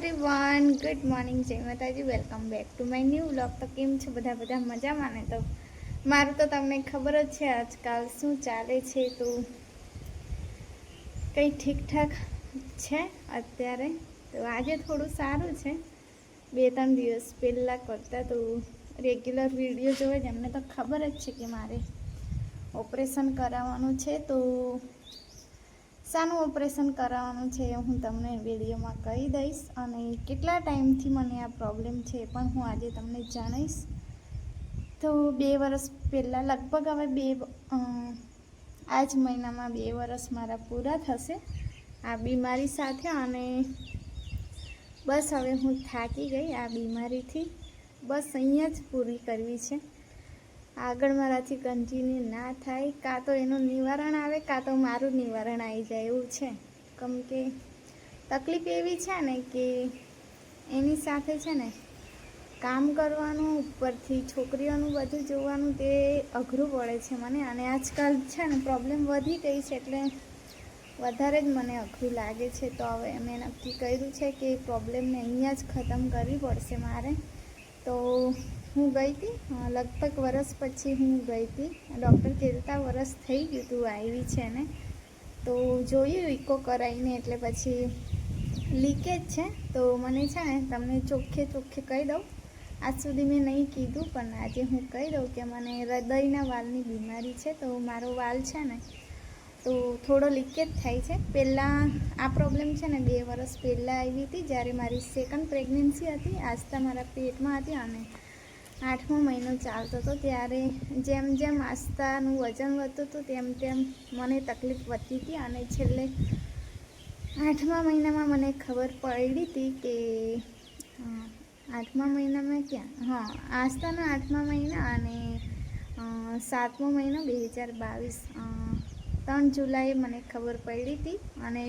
Everyone good morning જય Mataji. Welcome back to my new vlog તો કેમ છો? બધા બધા મજામાં ને? તો મારું તો તમને ખબર જ છે, આજકાલ શું ચાલે છે? તો કંઈ ઠીકઠાક છે અત્યારે? તો આજે થોડું સારું છે. બે ત્રણ દિવસ પહેલાં કરતાં તો રેગ્યુલર વીડિયો જોવે જ એમને તો ખબર જ છે કે મારે ઓપરેશન કરાવવાનું છે. તો શાનું ઓપરેશન કરાવવાનું છે હું તમને વિડીયોમાં કહી દઈશ અને કેટલા ટાઈમથી મને આ પ્રોબ્લેમ છે એ પણ હું આજે તમને જણાવીશ. તો બે વર્ષ પહેલાં, લગભગ હવે બે આ જ મહિનામાં બે વર્ષ મારા પૂરા થશે આ બીમારી સાથે અને બસ હવે હું થાકી ગઈ આ બીમારીથી. બસ અહીંયા જ પૂરી કરવી છે. આગળ મારાથી કન્ટિન્યુ ના થાય. કાં તો એનું નિવારણ આવે, કાં તો મારું નિવારણ આવી જાય, એવું છે. કેમ કે તકલીફ એવી છે ને કે એની સાથે છે ને કામ કરવાનું, ઉપરથી છોકરીઓનું બધું જોવાનું તે અઘરું પડે છે મને. અને આજકાલ છે ને પ્રોબ્લેમ વધી ગઈ છે એટલે વધારે જ મને અઘરું લાગે છે. તો હવે મેં નક્કી કર્યું છે કે પ્રોબ્લેમને અહીંયા જ ખતમ કરવી પડશે મારે. તો હું ગઈ હતી? લગભગ વરસ પછી હું ગઈ હતી. ડૉક્ટર કહેતા વરસ થઈ ગયું તું, આવી છે ને. તો જોયું ઇકો કરાવીને એટલે પછી લીકેજ છે. તો મને છે ને, તમને ચોખ્ખે ચોખ્ખે કહી દઉં. આજ સુધી મેં નહીં કીધું, પણ આજે હું કહી દઉં કે મને હૃદયના વાલની બીમારી છે, તો મારો વાલ છે ને, તો થોડો લીકેજ થાય છે. પહેલાં આ પ્રોબ્લેમ છે ને, બે વર્ષ પહેલાં આવી હતી, જ્યારે મારી સેકન્ડ પ્રેગ્નન્સી હતી. આસ્થા મારા પેટમાં હતી અને આઠમો મહિનો ચાલતો હતો ત્યારે જેમ જેમ આસ્થાનું વજન વધતું હતું, તેમ તેમ મને તકલીફ વધતી હતી અને છેલ્લે આઠમા મહિનામાં મને ખબર પડી હતી કે આઠમા મહિનામાં ક્યાં? હા આસ્તાના આઠમા મહિના અને સાતમો મહિનો બે હજાર બાવીસ ત્રણ જુલાઈ મને ખબર પડી હતી અને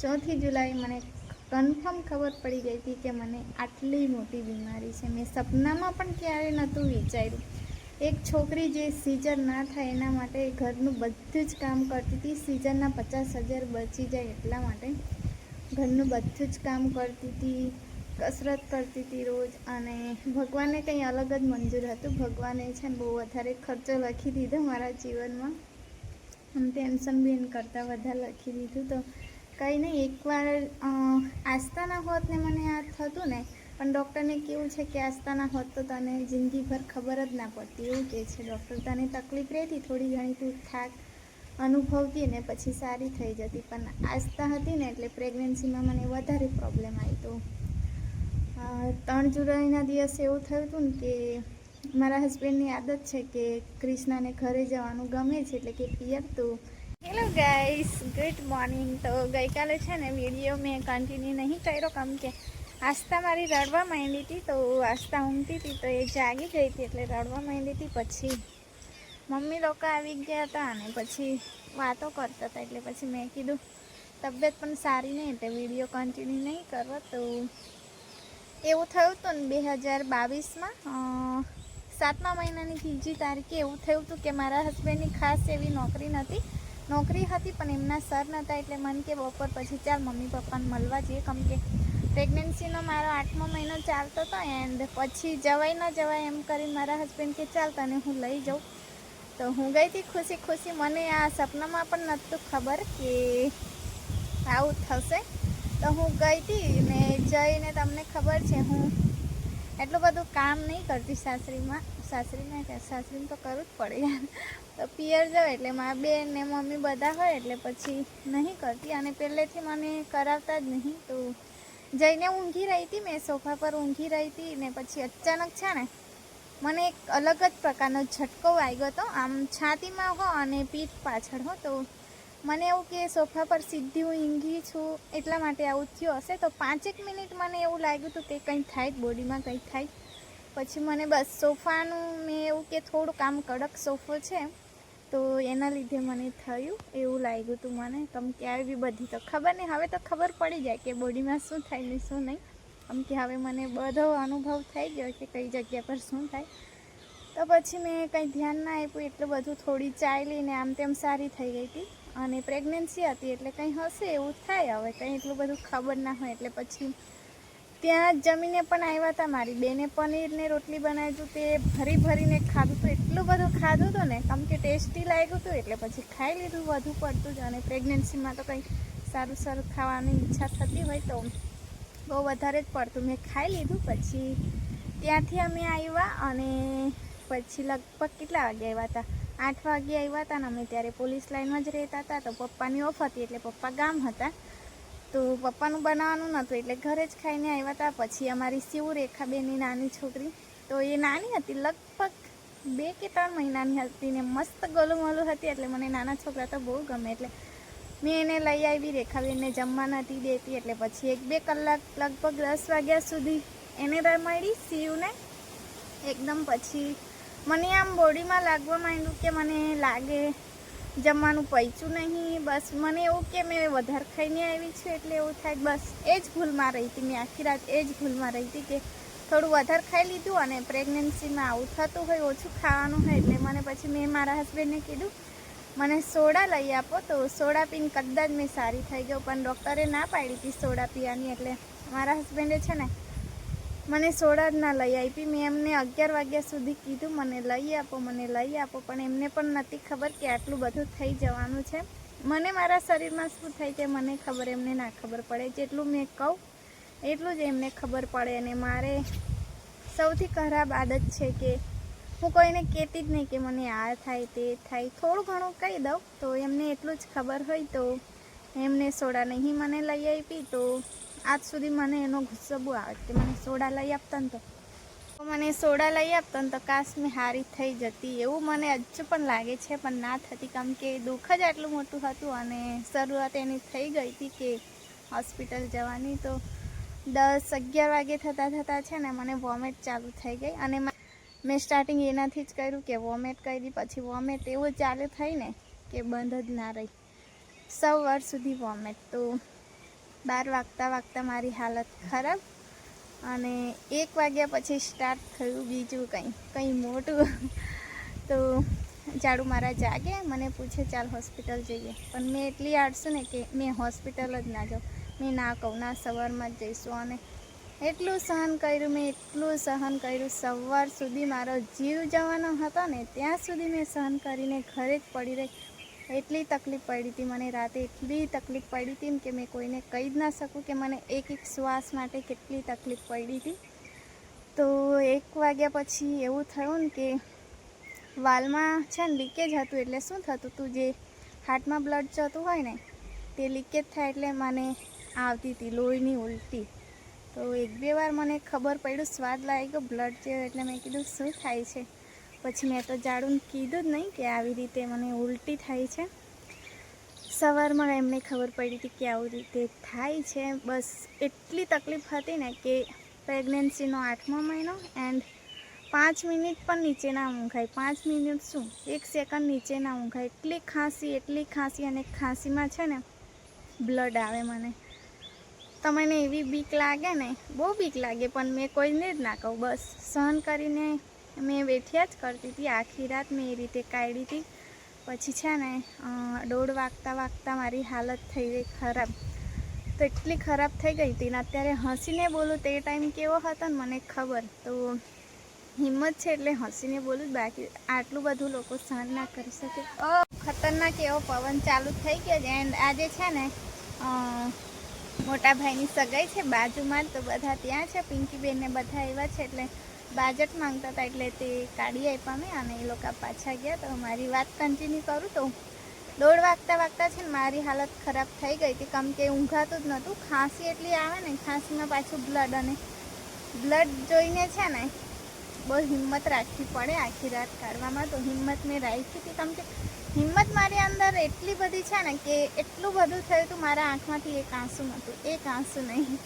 ચોથી જુલાઈ મને કન્ફર્મ ખબર પડી ગઈ હતી કે મને આટલી મોટી બીમારી છે. મેં સપનામાં પણ ક્યારે નહોતું વિચાર્યું. એક છોકરી જે સીઝર ના થાય એના માટે ઘરનું બધું જ કામ કરતી હતી. સીઝરના પચાસ હજાર બચી જાય એટલા માટે ઘરનું બધું જ કામ કરતી હતી, કસરત કરતી હતી રોજ. અને ભગવાનને કંઈ અલગ જ મંજૂર હતું. ભગવાને છે ને બહુ વધારે ખર્ચો લખી દીધો મારા જીવનમાં. આમ ટેન્શન બેન કરતાં વધારે લખી દીધું તો કંઈ નહીં, એકવાર આસ્થાના હોત ને મને આ થતું ને, પણ ડૉક્ટરને કેવું છે કે આસ્થાના હોત તો તને જિંદગીભર ખબર જ ના પડતી. એવું કહે છે, ડૉક્ટર, તને તકલીફ રહેતી? થોડી ઘણી તું થાક અનુભવતી ને પછી સારી થઈ જતી. પણ આસ્થા હતી ને એટલે પ્રેગ્નન્સીમાં મને વધારે પ્રોબ્લેમ આવી તો. ત્રણ જુલાઈના દિવસે એવું થયું હતું ને કે મારા હસબન્ડની આદત છે કે ક્રિષ્નાને ઘરે જવાનું ગમે છે એટલે કે પિયર તો હેલો ગાઈસ ગુડ મોર્નિંગ તો ગઈકાલે છે ને વીડિયો મેં કન્ટિન્યુ નહીં કર્યો, કેમ કે આસ્થા મારી રડવા માંડી હતી, તો આસ્થા ઊંઘતી હતી, તો એ જાગી ગઈ હતી એટલે રડવા માંડી હતી. પછી મમ્મી લોકો આવી ગયા હતા અને પછી વાતો કરતા હતા, એટલે પછી મેં કીધું, તબિયત પણ સારી નહીં, એટલે વીડિયો કન્ટિન્યુ નહીં કરો તો એવું થયું હતું ને બે હજાર બાવીસમાં સાતમા મહિનાની ત્રીજી તારીખે એવું થયું હતું કે મારા હસબન્ડની ખાસ એવી નોકરી નથી નોકરી હતી પણ એમના સર નહોતા એટલે મન કે બપોર પછી ચાલ મમ્મી પપ્પાને મળવા જઈએ. કેમ કે પ્રેગ્નન્સીનો મારો આઠમો મહિનો ચાલતો હતો એન્ડ પછી જવાય ન જવાય એમ કરીને મારા હસબન્ડ કે ચાલ તને હું લઈ જાઉં. તો હું ગઈ હતી ખુશી ખુશી મને આ સપનામાં પણ નહોતું ખબર કે આવું થશે. તો હું ગઈ હતી ને જઈને તમને ખબર છે હું એટલું બધું કામ નહીં કરતી સાસરીમાં. સાસરીમાં કે સાસરીને તો કરવું જ પડે યાર. તો પિયર જાઉં એટલે મારા બેન ને મમ્મી બધા હોય એટલે પછી નહીં કરતી. અને પહેલેથી મને કરાવતા જ નહીં. તો જઈને ઊંઘી રહી હતી મેં, સોફા પર ઊંઘી રહી હતી ને પછી અચાનક છે ને મને એક અલગ જ પ્રકારનો ઝટકો વાગ્યો હતો. આમ છાતીમાં હો અને પીઠ પાછળ હો. તો મને એવું કે સોફા પર સીધી હું ઊંઘી છું એટલા માટે આવું થયું હશે. તો પાંચેક મિનિટ મને એવું લાગ્યું હતું કે કંઈ થાય બોડીમાં કંઈ થાય પછી મને બસ સોફાનું મેં એવું કે થોડુંક આમ કડક સોફો છે, તો એના લીધે મને થયું, એવું લાગ્યું હતું મને. કેમ કે આવી બધી તો ખબર નહીં, હવે તો ખબર પડી જાય કે બોડીમાં શું થાય ને શું નહીં. કેમ કે હવે મને બધો અનુભવ થઈ ગયો કે કઈ જગ્યા પર શું થાય. તો પછી મેં કંઈ ધ્યાન ના આપ્યું, એટલું બધું થોડી ચાલીને આમ તેમ સારી થઈ ગઈ હતી. અને પ્રેગ્નન્સી હતી એટલે કંઈ હશે એવું થાય, હવે કંઈ એટલું બધું ખબર ના હોય, એટલે પછી ત્યાં જમીને પણ આવ્યા હતા મારી બેને પનીરને રોટલી બનાવી હતું તે ભરી ભરીને ખાધું હતું એટલું બધું ખાધું હતું ને, કેમ કે ટેસ્ટી લાગ્યું હતું એટલે પછી ખાઈ લીધું, વધુ પડતું જ. અને પ્રેગ્નન્સીમાં તો કંઈ સારું સારું ખાવાની ઈચ્છા થતી હોય તો બહુ વધારે જ પડતું. મેં ખાઈ લીધું, પછી ત્યાંથી અમે આવ્યા અને પછી લગભગ કેટલા વાગે આવ્યા હતા આઠ વાગે આવ્યા હતા ને અમે ત્યારે પોલીસ લાઈનમાં જ રહેતા હતા તો પપ્પાની ઓફ હતી એટલે પપ્પા ગામ હતા. તો પપ્પાનું બનાવવાનું નહોતું, એટલે ઘરે જ ખાઈને આવ્યા હતા પછી અમારી શિવ રેખાબેનની નાની છોકરી, તો એ નાની હતી, લગભગ બે કે ત્રણ મહિનાની હતી ને મસ્ત ગલુમલું હતી, એટલે મને નાના છોકરા તો બહુ ગમે. એટલે મેં એને લઈ આવી, રેખાબેનને જમવા નથી દેતી, એટલે પછી એક બે કલાક, લગભગ દસ વાગ્યા સુધી એને રમાડી શિવને એકદમ પછી મને આમ બોડીમાં લાગવા માંડ્યું કે મને લાગે જમવાનું પૈચું નહીં. બસ મને એવું કે મેં વધારે ખાઈને આવી છું એટલે એવું થાય. બસ એ જ ભૂલમાં રહી હતી. મેં આખી રાત એ જ ભૂલમાં રહી હતી કે થોડું વધારે ખાઈ લીધું અને પ્રેગ્નન્સીમાં આવું થતું હોય, ઓછું ખાવાનું હોય એટલે મને પછી મેં મારા હસબન્ડને કીધું, મને સોડા લઈ આપો. તો સોડા પીને કદાચ મેં સારી થઈ ગયો, પણ ડૉક્ટરે ના પાડી હતી સોડા પીવાની. એટલે મારા હસબન્ડે છે ને મને સોડા જ ના લઈ આપી. મેં એમને અગિયાર વાગ્યા સુધી કીધું, મને લઈ આપો, મને લઈ આપો. પણ એમને પણ નથી ખબર કે આટલું બધું થઈ જવાનું છે. મને મારા શરીરમાં શું થાય છે મને ખબર, એમને ના ખબર પડે. જેટલું મેં કહું, એટલું જ એમને ખબર પડે. અને મારે સૌથી ખરાબ આદત છે કે હું કોઈને કહેતી જ નહીં કે મને આ થાય, તે થાય. થોડું ઘણું કહી દઉં તો એમને એટલું જ ખબર હોય તો એમને સોડા નહીં મને લઈ આપી, તો આજ સુધી મને એનો ગુસ્સો બહુ આવે કે મને સોડા લઈ આપતા ને તો. મને સોડા લઈ આપતા ને તો કાશ મેં હારી થઈ જતી. એવું મને હજુ પણ લાગે છે, પણ ના થતી. કેમ કે દુઃખ જ આટલું મોટું હતું અને શરૂઆત એની થઈ ગઈ હતી કે હોસ્પિટલ જવાની. તો દસ અગિયાર વાગે થતાં થતાં છે ને મને વોમેટ ચાલુ થઈ ગઈ અને મેં સ્ટાર્ટિંગ એનાથી જ કર્યું કે વોમેટ કરી, પછી વોમેટ એવું ચાલુ થઈ ને કે બંધ જ ના રહી. સૌ વર્ષ સુધી વોમેટ. તો બાર વાગતા વાગતા મારી હાલત ખરાબ અને એક વાગ્યા પછી સ્ટાર્ટ થયું બીજું કંઈ કંઈ મોટું. તો ઝાડુ મારા જાગે, મને પૂછે ચાલ હોસ્પિટલ જઈએ. પણ મેં એટલી આડશું ને કે મેં હોસ્પિટલ જ ના જાઉં. મેં ના કહું, ના સવારમાં જ જઈશું. અને એટલું સહન કર્યું, મેં એટલું સહન કર્યું. સવાર સુધી મારો જીવ જવાનો હતો ને, ત્યાં સુધી મેં સહન કરીને ઘરે જ પડી રહી. એટલી તકલીફ પડી હતી, મને રાતે એટલી તકલીફ પડી હતી કે મેં કોઈને કહી જ ના શકું કે મને એક એક શ્વાસ માટે કેટલી તકલીફ પડી હતી. તો એક વાગ્યા પછી એવું થયું ને કે વાલમાં છે ને લીકેજ હતું એટલે શું થતું હતું જે હાર્ટમાં બ્લડ જતું હોય ને, તે લીકેજ થાય એટલે મને આવતી હતી, લોહીની ઉલટી. તો એક બે વાર મને ખબર પડ્યું, સ્વાદ લાગ્યો બ્લડ છે એટલે મેં કીધું, શું થાય છે? પછી મેં તો જાડું કીધું જ નહીં કે આવી રીતે મને ઉલટી થાય છે. સવારમાં એમને ખબર પડી હતી કે આવી રીતે થાય છે. બસ એટલી તકલીફ હતી ને કે પ્રેગ્નન્સીનો આઠમો મહિનો એન્ડ પાંચ મિનિટ પણ નીચે ના ઊંઘાય. પાંચ મિનિટ શું? એક સેકન્ડ નીચે ના ઊંઘાય. એટલી ખાંસી એટલી ખાંસી અને ખાંસીમાં છે ને બ્લડ આવે મને. તમને એવી બીક લાગે ને? બહુ બીક લાગે, પણ મેં કોઈને જ ના કહું. બસ સહન કરીને મેં બેઠ્યા જ કરતી હતી. આખી રાત મેં એ રીતે કાઢી હતી. પછી છે ને દોડ વાગતા વાગતા મારી હાલત થઈ ગઈ ખરાબ. તો એટલી ખરાબ થઈ ગઈ હતી ને અત્યારે હસીને બોલું તે ટાઈમ કેવો હતો ને મને ખબર. તો હિંમત છે એટલે હસીને બોલું બાકી. આટલું બધું લોકો સહન ના કરી શકે. ખતરનાક એવો પવન ચાલુ થઈ ગયો છે. એન્ડ આજે છે ને મોટાભાઈની મોટા ભાઈની સગાઈ છે. બાજુમાં તો બધા ત્યાં છે. પિંકીબેન ને બધા એવા છે. એટલે બાજટ માંગતા હતા એટલે તે કાઢી આપ્યા મેં અને એ લોકો પાછા ગયા. તો મારી વાત કન્ટિન્યુ કરું તો દોઢ વાગતા વાગતા છે ને મારી હાલત ખરાબ થઈ ગઈ હતી. કેમ કે ઊંઘાતું જ નહોતું. ખાંસી એટલી આવે ને, ખાંસીમાં પાછું બ્લડ અને બ્લડ જોઈને છે ને, બહુ હિંમત રાખવી પડે આખી રાત કાઢવામાં. તો હિંમત મેં રાખી હતી. કેમ કે હિંમત મારી અંદર એટલી બધી છે ને કે એટલું બધું થયું હતું, મારા આંખમાંથી એક આંસુ નહોતું. એક આંસુ નહીં.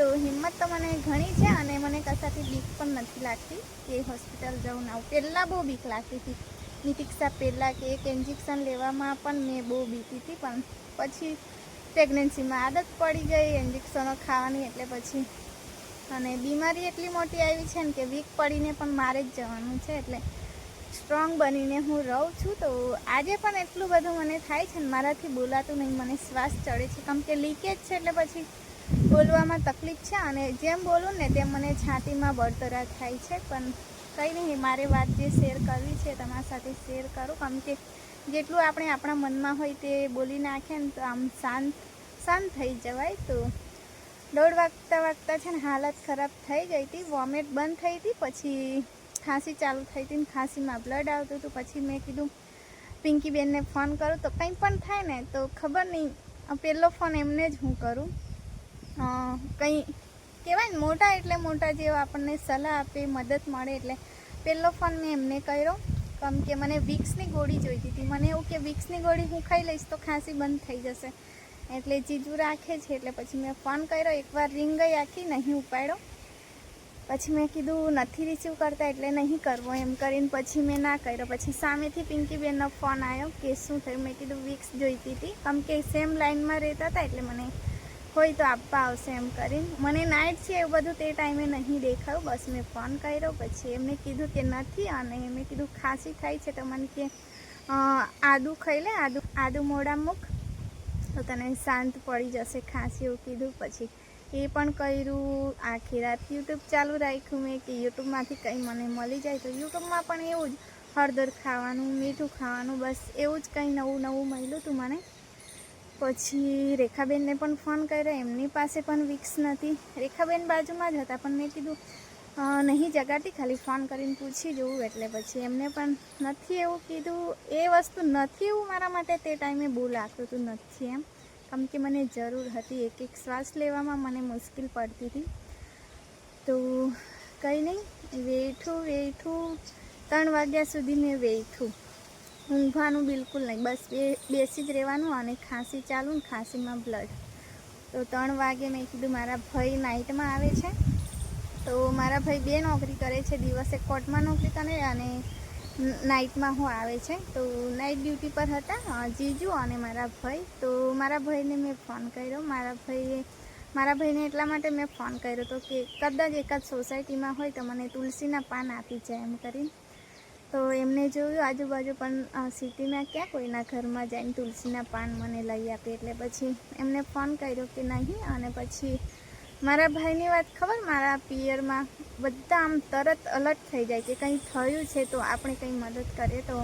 તો હિંમત તો મને ઘણી છે અને મને કશાથી બીક પણ નથી લાગતી કે હોસ્પિટલ જવું ના પહેલાં બહુ બીક લાગતી હતી. નિતિક્ષા પહેલાં કે એક ઇન્જેક્શન લેવામાં પણ મેં બહુ બીતી હતી, પણ પછી પ્રેગ્નન્સીમાં આદત પડી ગઈ ઇન્જેક્શનો ખાવાની એટલે પછી અને બીમારી એટલી મોટી આવી છે ને કે વીક પડીને પણ મારે જ જવાનું છે એટલે સ્ટ્રોંગ બનીને હું રહું છું. તો આજે પણ એટલું બધું મને થાય છે ને મારાથી બોલાતું નહીં, મને શ્વાસ ચડે છે. કેમ કે લીકેજ છે એટલે પછી બોલવામાં તકલીફ છે અને જેમ બોલું ને તેમ મને છાતીમાં બળતરા થાય છે. પણ કંઈ નહીં, મારે વાત જે શેર કરવી છે તમારા સાથે શેર કરું. કેમ કે જેટલું આપણે આપણા મનમાં હોય તે બોલી નાખે ને તો આમ શાંત શાંત થઈ જવાય. તો દોડ વાગતા વાગતા છે ને હાલત ખરાબ થઈ ગઈ હતી. વોમિટ બંધ થઈ હતી, પછી ખાંસી ચાલુ થઈ હતી ને ખાંસીમાં બ્લડ આવતું હતું. પછી મેં કીધું, પિંકીબેનને ફોન કરું. તો કંઈ પણ થાય ને તો ખબર નહીં. પહેલો ફોન એમને જ હું કરું. કંઈ કહેવાય ને, મોટા એટલે મોટા જેવા આપણને સલાહ આપે, મદદ મળે એટલે. પહેલો ફોન મેં એમને કર્યો. કેમ કે મને વિક્સની ગોળી જોઈતી હતી. મને એવું કે વિક્સની ગોળી હું ખાઈ લઈશ તો ખાંસી બંધ થઈ જશે. એટલે જીજુ રાખે છે એટલે પછી મેં ફોન કર્યો. એકવાર રિંગ ગઈ આખી, નહીં ઉપાડ્યો. પછી મેં કીધું નથી રિસીવ કરતા એટલે નહીં કરવો એમ કરીને પછી મેં ના કર્યો. પછી સામેથી પિંકીબેનનો ફોન આવ્યો કે શું થયું? મેં કીધું વિક્સ જોઈતી હતી. કેમ કે સેમ લાઇનમાં રહેતા હતા એટલે મને હોય તો આપવા આવશે એમ કરીને. મને નાઇટ છે એવું બધું તે ટાઈમે નહીં દેખાયું. બસ મેં ફોન કર્યો, પછી એમને કીધું કે નથી અને એમણે કીધું ખાંસી થાય છે તો મને કે આદુ ખાઈ લે, આદુ આદુ મોડા મૂક. તો તને શાંત પડી જશે, ખાંસી એવું કીધું. પછી એ પણ કર્યું. આખી રાત યુટ્યુબ ચાલુ રાખ્યું મેં કે યુટ્યુબમાંથી કંઈ મને મળી જાય તો યુટ્યુબમાં પણ એવું જ હળદર ખાવાનું, મીઠું ખાવાનું, બસ એવું જ કંઈ નવું નવું મળ્યું હતું મને. પછી રેખાબેનને પણ ફોન કર્યો. એમની પાસે પણ વિક્સ નથી. રેખાબેન બાજુમાં જ હતા, પણ મેં કીધું નહીં જગાતી, ખાલી ફોન કરીને પૂછી જોઉં. એટલે પછી એમને પણ નથી એવું કીધું. એ વસ્તુ નથી એવું મારા માટે. તે ટાઈમે બહુ લાગતું હતું નથી એમ. કેમ કે મને જરૂર હતી એક એક શ્વાસ લેવામાં મને મુશ્કેલ પડતી હતી. તો કંઈ નહીં, વેઠું વેઠું. ત્રણ વાગ્યા સુધી મેં વેઠું. ઊંઘવાનું બિલકુલ નહીં. બસ બેસી જ રહેવાનું અને ખાંસી ચાલુ ને ખાંસીમાં બ્લડ તો ત્રણ વાગે મેં કીધું મારા ભાઈ નાઇટમાં આવે છે. તો મારા ભાઈ બે નોકરી કરે છે. દિવસે કોર્ટમાં નોકરી કરે અને નાઇટમાં હું આવે છે. તો નાઇટ ડ્યુટી પર હતા જીજુ અને મારા ભાઈ. તો મારા ભાઈને મેં ફોન કર્યો. મારા ભાઈએ મારા ભાઈને એટલા માટે મેં ફોન કર્યો હતો કે કદાચ એકાદ સોસાયટીમાં હોય તો મને તુલસીના પાન આપી જાય એમ કરીને. તો એમને જોયું, આજુબાજુ પણ સિટીમાં ક્યાં કોઈના ઘરમાં જઈને તુલસીના પાન મને લઈ આપે એટલે પછી એમને ફોન કર્યો કે નહીં અને પછી મારા ભાઈની વાત ખબર? મારા પિયરમાં બધા આમ તરત અલર્ટ થઈ જાય કે કંઈ થયું છે તો આપણે કંઈ મદદ કરીએ તો.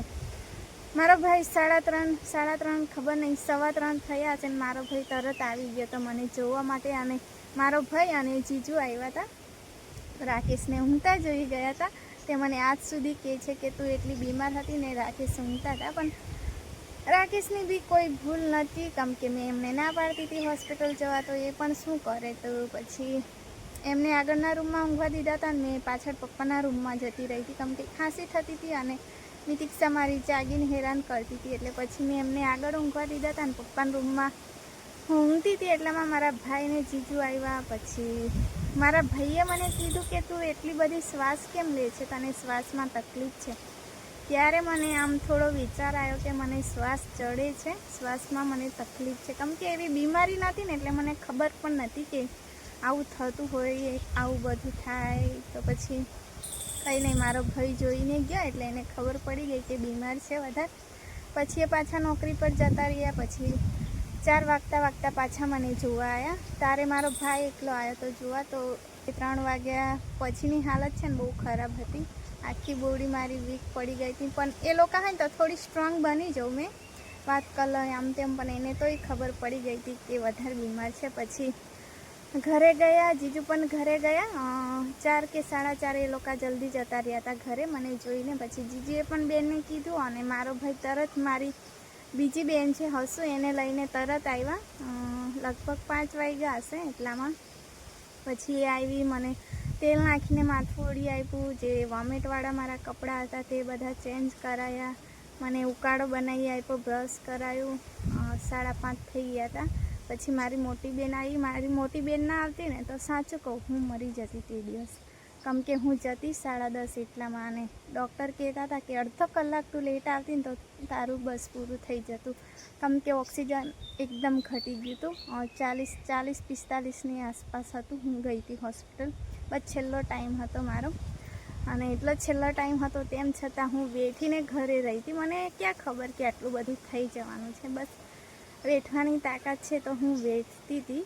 મારો ભાઈ સાડા ત્રણ સાડા ત્રણ ખબર નહીં, સવા ત્રણ થયા છે મારો ભાઈ તરત આવી ગયો તો મને જોવા માટે અને મારો ભાઈ અને જીજુ આવ્યા હતા રાકેશને ઊંઘતા જોઈ ગયા હતા તે મને આજ સુધી કહે છે કે તું એટલી બીમાર હતી ને રાકેશ ઊંઘતા હતા, પણ રાકેશની બી કોઈ ભૂલ નથી. કેમ કે મેં એમને ના પાડતી હતી હોસ્પિટલ જવા, તો એ પણ શું કરે તો પછી એમને આગળના રૂમમાં ઊંઘવા દીધા હતા અને મેં પાછળ પપ્પાના રૂમમાં જતી રહી હતી. કેમ કે ખાંસી થતી હતી અને નિતિક્ષા મારી જાગીને હેરાન કરતી હતી. એટલે પછી મેં એમને આગળ ઊંઘવા દીધા હતા અને પપ્પાના રૂમમાં હું ઊંઘતી હતી, એટલામાં મારા ભાઈને જીજુ આવ્યા, પછી મારા ભાઈએ મને કીધું કે તું એટલી બધી શ્વાસ કેમ લે છે? તને શ્વાસમાં તકલીફ છે? ત્યારે મને આમ થોડો વિચાર આવ્યો કે મને શ્વાસ ચડે છે, શ્વાસમાં મને તકલીફ છે. કેમ કે એવી બીમારી નથી ને, એટલે મને ખબર પણ નથી કે આવું થતું હોય, આવું બધું થાય, તો પછી કંઈ નહીં, મારો ભાઈ જોઈને ગયો, એટલે એને ખબર પડી ગઈ કે બીમાર છે વધારે. પછી એ પાછા નોકરી પર જતા રહ્યા, પછી ચાર વાગતા વાગતા પાછા મને જોવા આવ્યા તારે મારો ભાઈ એકલો આવ્યો તો જોવા, તો એ ત્રણ વાગ્યા પછીની હાલત છે ને બહુ ખરાબ હતી. આખી બોડી મારી વીક પડી ગઈ હતી. પણ એ લોકો હોય ને તો થોડી સ્ટ્રોંગ બની જાઉં મેં. વાત કર આમ તેમ, પણ એને તોય ખબર પડી ગઈ હતી કે વધારે બીમાર છે. પછી ઘરે ગયા, જીજુ પણ ઘરે ગયા. ચાર કે સાડા ચાર એ લોકો જલ્દી જતા રહ્યા હતા ઘરે. મને જોઈને પછી જીજુએ પણ બેનને કીધું અને મારો ભાઈ તરત મારી બીજી બેન છે હસુ, એને લઈને તરત આવ્યા. લગભગ પાંચ વાગ્યા હશે એટલામાં. પછી એ આવી મને તેલ નાખીને માથું ઓળી આપ્યું, જે વોમેટવાળા મારા કપડાં હતા તે બધા ચેન્જ કરાયા. મને ઉકાળો બનાવી આપ્યો, બ્રશ કરાયું. સાડા પાંચ થઈ ગયા હતા. પછી મારી મોટી બેન આવી. મારી મોટી બેન ના આવતી ને તો સાચું કહું, હું મરી જતી તે દિવસ. કેમ કે હું જતી સાડા દસ એટલામાં અને ડૉક્ટર કહેતા હતા કે અડધો કલાક તું લેટ આવતી ને તો તારું બસ પૂરું થઈ જતું. કમ કે ઓક્સિજન એકદમ ઘટી ગયું હતું. ચાલીસ ચાલીસ, પિસ્તાલીસની આસપાસ હતું. હું ગઈ હતી હોસ્પિટલ બસ છેલ્લો ટાઈમ હતો મારો. અને એટલો છેલ્લો ટાઈમ હતો તેમ છતાં હું બેઠીને ઘરે રહી હતી. મને ક્યાં ખબર કે આટલું બધું થઈ જવાનું છે. બસ વેઠવાની તાકાત છે તો હું વેઠતી હતી.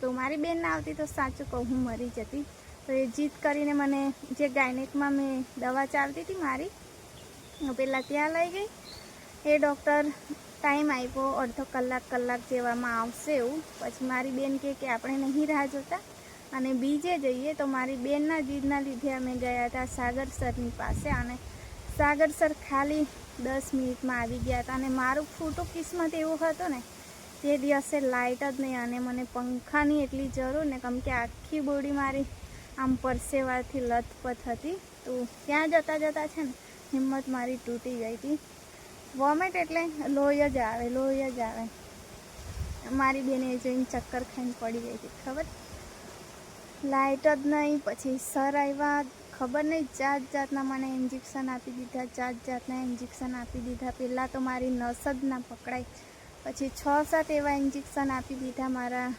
તો મારી બેન આવતી તો સાચું કહું, હું મરી જતી. તો એ જીત કરીને મને જે ગાયનેકમાં મેં દવા ચાલતી હતી મારી, હું પહેલાં ત્યાં લઈ ગઈ. એ ડૉક્ટર ટાઈમ આપ્યો, અડધો કલાક કલાક જેવામાં આવશે એવું. પછી મારી બેન કહે કે આપણે નહીં રાહ જોતા અને બીજે જઈએ તો મારી બેનના જીદના લીધે અમે ગયા હતા સાગર સરની પાસે અને સાગર સર ખાલી દસ મિનિટમાં આવી ગયા હતા અને મારું ખોટું કિસ્મત એવું હતું ને, તે દિવસે લાઇટ જ નહીં અને મને પંખાની એટલી જરૂર ને કેમ કે આખી બોડી મારી આમ પરસેવાથી લથપથ હતી. તો ત્યાં જતાં જતાં છે ને, હિંમત મારી તૂટી ગઈ હતી. વોમેટ એટલે લોહી જ આવે, લોહી જ આવે. મારી બેને જોઈને ચક્કર ખાઈને પડી ગઈ હતી, ખબર? લાઇટ જ નહીં, પછી સર આવ્યા. ખબર નહીં, જાત જાતના મને ઇન્જેક્શન આપી દીધા, જાત જાતના ઇન્જેક્શન આપી દીધા. પહેલાં તો મારી નસ જ ના પકડાઈ. પછી છ સાત એવા ઇન્જેક્શન આપી દીધા મારા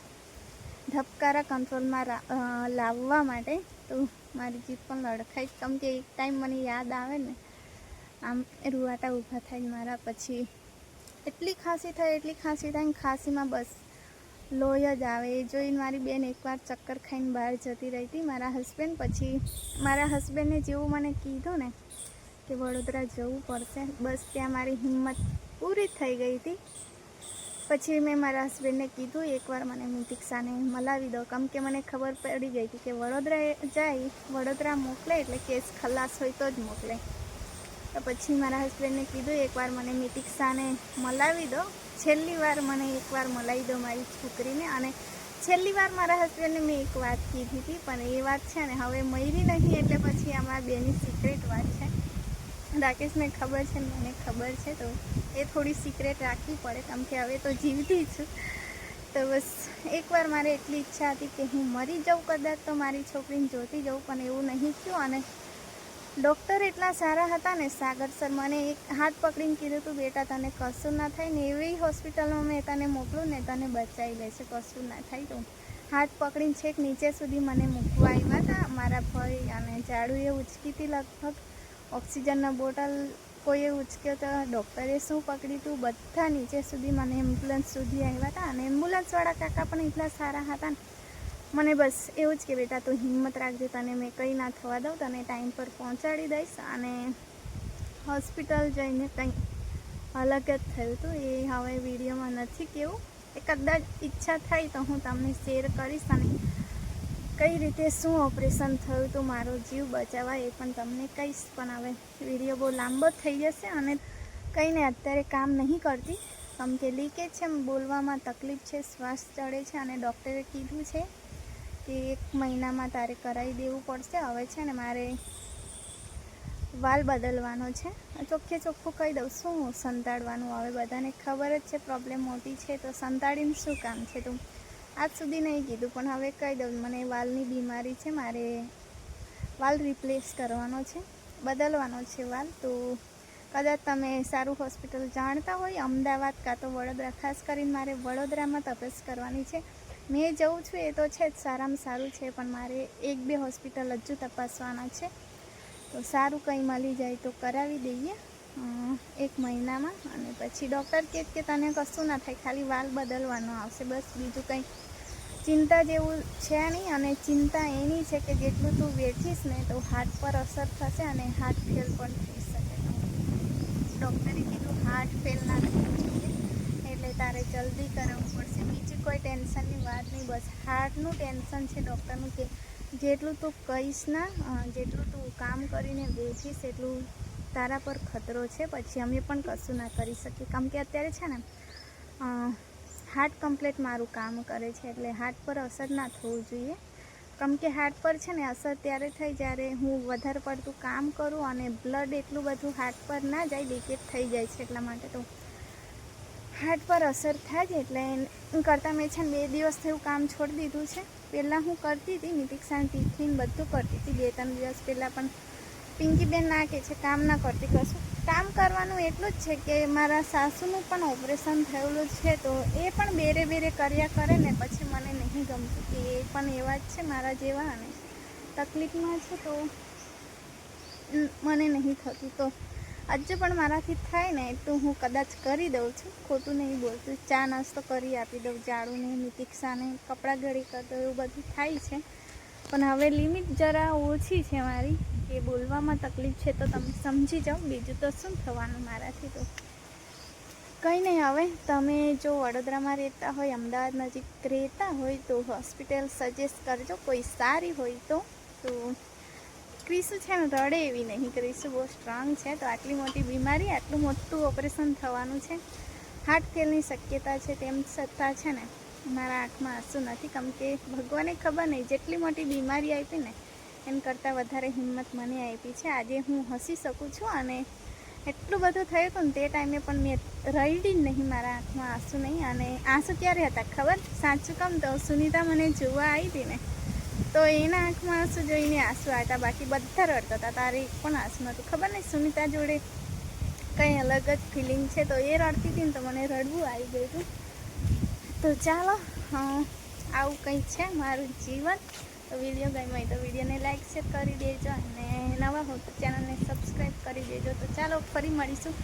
ધબકારા કંટ્રોલમાં લાવવા માટે તો મારી જીભ પણ લડખાઈ કેમ કે એક ટાઈમ મને યાદ આવે ને, આમ રૂવાટા ઊભા થાય મારા પછી. એટલી ખાંસી થાય, એટલી ખાંસી થાય ખાંસીમાં બસ લોહી જ આવે. એ જોઈને મારી બેન એકવાર ચક્કર ખાઈને બહાર જતી રહી હતી મારા હસબન્ડ પછી. મારા હસબન્ડને જેવું મને કીધું ને કે વડોદરા જવું પડશે. બસ ત્યાં મારી હિંમત પૂરી થઈ ગઈ હતી. પછી મેં મારા હસબન્ડને કીધું, એકવાર મને મિતિક્ષાને મલાવી દો. કેમ કે મને ખબર પડી ગઈ હતી કે વડોદરા જાય, વડોદરા મોકલે એટલે કેસ ખલાસ હોય તો જ મોકલે. તો પછી મારા હસબન્ડને કીધું, એકવાર મને મિતિક્ષાને મલાવી દો. છેલ્લી વાર મને એકવાર મલાવી દો મારી છોકરીને અને છેલ્લી વાર મારા હસબન્ડને મેં એક વાત કીધી હતી, પણ એ વાત છે ને હવે મળી નહીં, એટલે પછી અમારા બેની સિક્રેટ વાત છે. રાકેશને ખબર છે, મને ખબર છે, તો એ થોડી સિક્રેટ રાખવી પડે કેમ કે હવે તો જીવતી છું. તો બસ, એકવાર મારે એટલી ઈચ્છા હતી કે હું મરી જાઉં કદાચ તો મારી છોકરીને જોતી જાઉં, પણ એવું નહીં થયું અને ડૉક્ટર એટલા સારા હતા ને, સાગર સર મને એક હાથ પકડીને કીધું તું, બેટા, તને કશું ના થાય ને, એવી હોસ્પિટલમાં મેં તને મોકલું ને, તને બચાવી લેશે, કશું ના થાય. તો હાથ પકડીને છેક નીચે સુધી મને મૂકવા આવ્યા હતા, મારા ભાઈ અને ઝાડુ એ ઉચકી હતી લગભગ ઓક્સિજનનો બોટલ કોઈએ ઉચક્યો તો ડૉક્ટરે શું પકડ્યું હતું બધા નીચે સુધી મને એમ્બ્યુલન્સ સુધી આવ્યા હતા અને એમ્બ્યુલન્સવાળા કાકા પણ એટલા સારા હતા ને. મને બસ એવું જ કે, બેટા, તું હિંમત રાખજે, તને મેં કંઈ ના થવા દઉં, તને ટાઈમ પર પહોંચાડી દઈશ. અને હોસ્પિટલ જઈને કંઈ અલગ જ થયું હતું એ હવે વિડીયોમાં નથી કેવું. એ કદાચ ઈચ્છા થાય તો હું તમને શેર કરીશ અને કઈ રીતે શું ઓપરેશન થયું તો? મારો જીવ બચાવવા એ પણ તમને કહીશ. પણ હવે વીડિયો બહુ લાંબો થઈ જશે અને કંઈને અત્યારે કામ નહીં કરતી. કેમ કે લીકેજ છે બોલવામાં તકલીફ છે, શ્વાસ ચડે છે અને ડૉક્ટરે કીધું છે કે એક મહિનામાં તારે કરાવી દેવું પડશે. હવે છે ને મારે વાલ બદલવાનો છે. ચોખ્ખે ચોખ્ખું કહી દઉં. શું સંતાડવાનું? હવે બધાને ખબર જ છે, પ્રોબ્લેમ મોટી છે. તો સંતાડીને શું કામ છે તો? આજ સુધી નહીં કીધું, પણ હવે કહી દઉં, મને વાલની બીમારી છે, મારે વાલ રિપ્લેસ કરવાનો છે, બદલવાનો છે વાલ. તો કદાચ તમે સારું હોસ્પિટલ જાણતા હોય, અમદાવાદ કાં તો વડોદરા, ખાસ કરીને મારે વડોદરામાં તપાસ કરવાની છે. મેં જવું છું, એ તો છે જ, સારામાં સારું છે, પણ મારે એક બે હોસ્પિટલ હજુ તપાસવાના છે. તો સારું કંઈ મળી જાય તો કરાવી દઈએ એક મહિનામાં. અને પછી ડૉક્ટર કહે કે તને કશું ના થાય, ખાલી વાલ બદલવાનો આવશે, બસ બીજું કંઈ ચિંતા જેવું છે નહીં અને ચિંતા એની છે કે જેટલું તું વેચીશ ને તો હાર્ટ પર અસર થશે અને હાર્ટ ફેલ પણ થઈ શકે. ડૉક્ટરે કીધું હાર્ટ ફેલ ના થવું એટલે તારે જલ્દી કરાવવું પડશે. બીજી કોઈ ટેન્શનની વાત નહીં, બસ હાર્ટનું ટેન્શન છે ડૉક્ટરનું કે જેટલું તું કહીશ ના જેટલું તું કામ કરીને વેચીશ એટલું તારા પર ખતરો છે. પછી અમે પણ કશું ના કરી શકીએ. કારણ કે અત્યારે છે ને હાર્ટ કમ્પ્લીટ મારું કામ કરે છે એટલે હાર્ટ પર અસર ના થવું જોઈએ. કેમ કે હાર્ટ પર છે ને અસર ત્યારે થઈ જ્યારે હું વધારે પડતું કામ કરું અને બ્લડ એટલું બધું હાર્ટ પર ના જાય લીકેજ થઈ જાય છે એટલા માટે તો. હાર્ટ પર અસર થાય જ એટલે કરતાં મેં છે ને બે દિવસ થયું કામ છોડી દીધું છે. પહેલાં હું કરતી હતી, નિતિક્ષાન ટિફિન બધું કરતી હતી, બે ત્રણ દિવસ પહેલાં પણ પિંકીબેન ના કે છે, કામ ના કરતી. કશું કામ કરવાનું એટલું જ છે કે મારા સાસુનું પણ ઓપરેશન થયેલું છે, તો એ પણ બેરે બેરે કર્યા કરે ને પછી મને નહીં ગમતું કે એ પણ એવા જ છે, મારા જેવા અને તકલીફમાં છે, તો મને નહીં થતું. તો આજે પણ મારાથી થાય ને એટલું હું કદાચ કરી દઉં છું. ખોટું નહીં બોલતું. ચા નાસ્તો કરી આપી દઉં જાડુને મિતિક્ષાને, કપડાં ઘડી કરતો એવું બધું થાય છે. પણ હવે લિમિટ જરા ઓછી છે મારી. કે બોલવામાં તકલીફ છે તો તમે સમજી જાઓ. બીજું તો શું થવાનું મારાથી તો? કંઈ નહીં હવે. તમે જો વડોદરામાં રહેતા હોય, અમદાવાદ નજીક રહેતા હોય, તો હોસ્પિટલ સજેસ્ટ કરજો. કોઈ સારી હોય તો. તો ક્રિસુ છે ને, રડે એવી નહીં. ક્રિસુ બહુ સ્ટ્રોંગ છે. તો આટલી મોટી બીમારી, આટલું મોટું ઓપરેશન થવાનું છે. હાર્ટ ફેલની શક્યતા છે, તેમ છતાં છે ને મારા આંખમાં આંસુ નથી કેમ કે ભગવાને ખબર નહીં, જેટલી મોટી બીમારી આપી ને, એમ કરતાં વધારે હિંમત મને આપી છે. આજે હું હસી શકું છું અને એટલું બધું થયું હતું ને, તે ટાઈમે પણ મેં રડી જ નહીં, મારા આંખમાં આંસુ નહીં. અને આંસુ ક્યારે હતા ખબર? સાચું કામ તો સુનિતા મને જોવા આવી હતી ને, તો એના આંખમાં આંસુ જોઈને આંસુ આવ્યા બાકી બધા રડતા હતા. તારે પણ આંસુ નહોતું ખબર નહીં સુનિતા જોડે કંઈ અલગ જ ફિલિંગ છે. તો એ રડતી હતી ને તો મને રડવું આવી ગયું હતું. તો ચાલો આવું કંઈ છે મારું જીવન? તો વીડિયો ગમ્યો હોય તો વિડીયોને લાઈક, શેર કરી દેજો અને નવા હો તો ચેનલને સબસ્ક્રાઈબ કરી દેજો. તો ચાલો, ફરી મળીશું.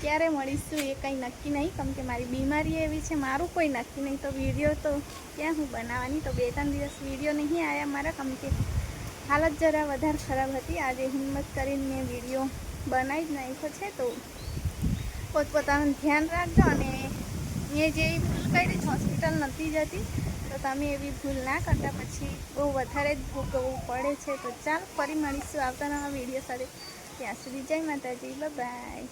ક્યારે મળીશું એ કંઈ નક્કી નહીં, કેમ કે મારી બીમારી એવી છે, મારું કોઈ નક્કી નહીં. તો વીડિયો તો ક્યાં હું બનાવવાની? તો બે ત્રણ દિવસ વીડિયો નહીં આવ્યા મારા, કેમ કે હાલત જરા વધારે ખરાબ હતી. આજે હિંમત કરીને મેં વીડિયો બનાવી જ નાખ્યો છે. તો પોતપોતાનું ધ્યાન રાખજો અને મેં જે ભૂલ કરી હોસ્પિટલ નથી જતી, તો તમે એવી ભૂલ ના કરતા. પછી બહુ વધારે જ ભોગવવું પડે છે. તો ચાલો, ફરી મળીશું આવતા નવા વીડિયો સાથે. ત્યાં સુધી જય માતાજી બાય